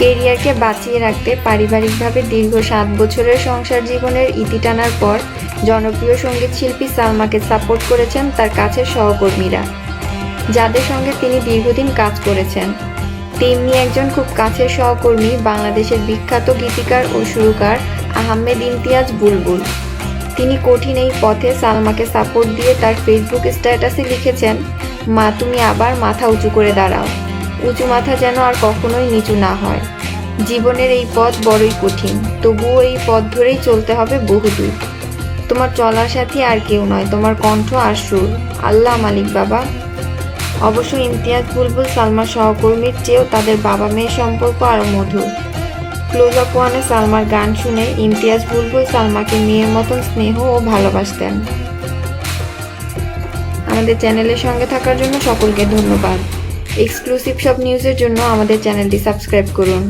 কেরিয়ারকে বাঁচিয়ে রাখতে পারিবারিকভাবে দীর্ঘ সাত বছরের সংসার জীবনের ইতি টানার পর জনপ্রিয় সংগীত শিল্পী সালমাকে সাপোর্ট করেছেন তার কাছের সহকর্মীরা, যাদের সঙ্গে তিনি দীর্ঘদিন কাজ করেছেন। তেমনি একজন খুব কাছের সহকর্মী, বাংলাদেশের বিখ্যাত গীতিকার ও সুরকার আহমেদ ইমতিয়াজ বুলবুল। তিনি কঠিন এই পথে সালমাকে সাপোর্ট দিয়ে তার ফেসবুক স্ট্যাটাসে লিখেছেন, মা, তুমি আবার মাথা উঁচু করে দাঁড়াও। উঁচু মাথা যেন আর কখনোই নিচু না হয়। জীবনের এই পথ বড়ই কঠিন, তবুও এই পথ ধরেই চলতে হবে বহুদূর। তোমার চলার সাথী আর কেউ নয়, তোমার কণ্ঠ আর সুর। আল্লাহ মালিক বাবা। অবশ্য ইমতিয়াজ বুলবুল, সালমার সহকর্মীর চেয়েও তাদের বাবা মেয়ের সম্পর্ক আরও মধুর। ক্লোজ আপ ওয়ানে সালমার গান শুনে ইমতিয়াজ বুলবুল সালমাকে মেয়ের মতন স্নেহ ও ভালোবাসতেন। আমাদের চ্যানেলের সঙ্গে থাকার জন্য সকলকে ধন্যবাদ। এক্সক্লুসিভ সব নিউজের জন্য আমাদের চ্যানেলটি সাবস্ক্রাইব করুন।